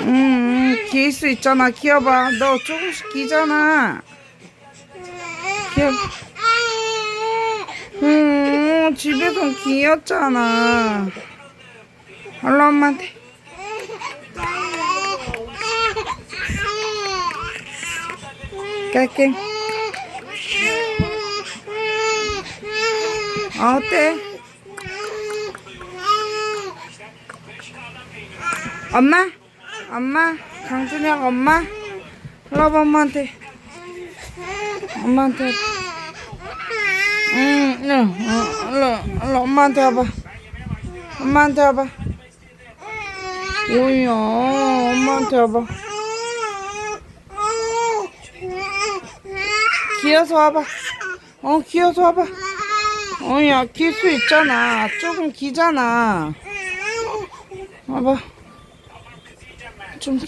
음, 기일 수 있잖아. 기어봐. 너 조금씩 기잖아. 기어. 음, 집에서 기었잖아. 얼른 엄마한테. 갈게. 아, 어때? 엄마? 엄마? 강준혁 엄마? 일로 와봐 엄마한테. 엄마한테. 응, 일로, 어, 일로, 일로 엄마한테 와봐. 엄마한테 와봐. 뭐야 엄마한테 와봐. 기어서 와봐. 어 기어서 와봐. 어야 길 수 있잖아. 조금 기잖아. 와봐 좀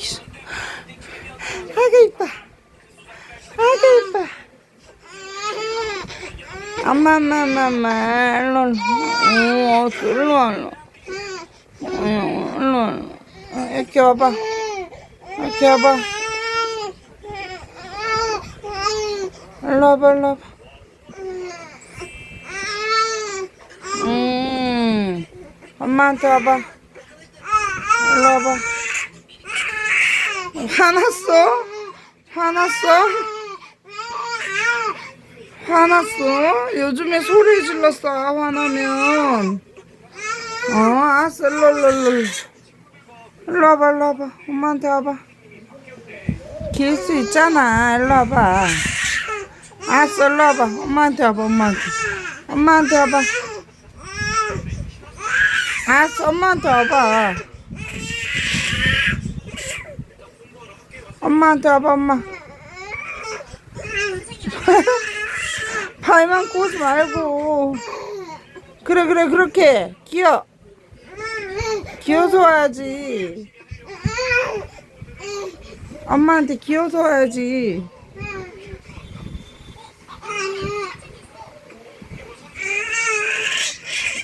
아가 이뻐. 아가 이뻐. 엄마 엄마 엄마 엄마 일로 일로 어, 일로 와. 일로 어, 일로 와. 어, 이렇게 와봐. 이렇게 와봐. 일로 와봐 일로 와봐. 음 엄마한테 와봐. 일로 와봐 화났어? 화났어? 화났어? 요즘에 소리 질렀어 화나면. 어 알았어 일로 일로 일로 와봐 일로 와봐. 엄마한테 와봐. 길 수 있잖아. 일로 와봐. 알았어 일로 와봐. 엄마한테 와봐 엄마한테. 엄마한테 와봐. 알았어 엄마한테 와봐 엄마한테 와봐 엄마. 발만 꼬지 말고. 그래 그래 그렇게. 기어. 기어서 와야지. 엄마한테 기어서 와야지.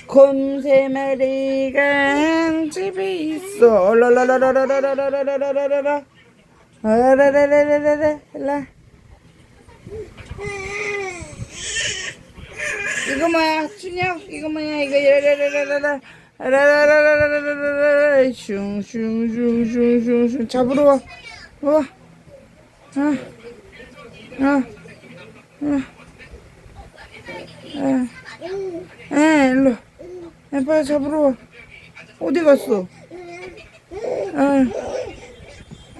곰세 마리가 한 집에 있어. 라라라라라라라라라라 어라라라라라라 일라 이거 뭐야 춘영 이거 뭐야 이거 라라라라라 라라라라라라라 슝슝슝슝슝 잡으러 와 와. 어. 아. 아. 아. 에, 일로. 에, 빨리 잡으러 와. 어디 갔어? 아.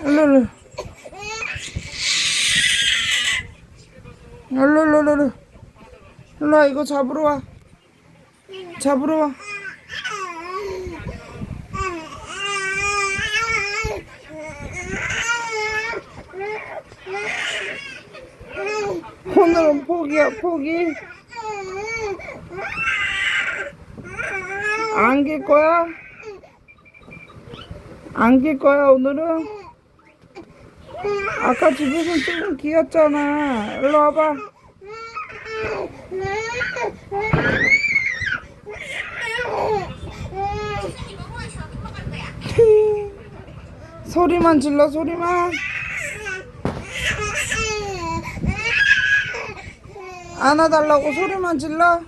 일로, 일로. 일로 일로 일로 일로 일로 와 이거 잡으러 와 잡으러 와 오늘은 포기야 포기 안길 거야? 안길 거야 오늘은? 아까 집에서 조금 귀엽잖아. 일로 와봐. 소리만 질러 소리만. 안아달라고 소리만 질러.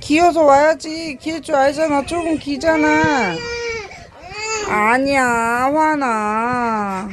기어서 와야지. 기을 줄 알잖아. 조금 기잖아 아니야 화나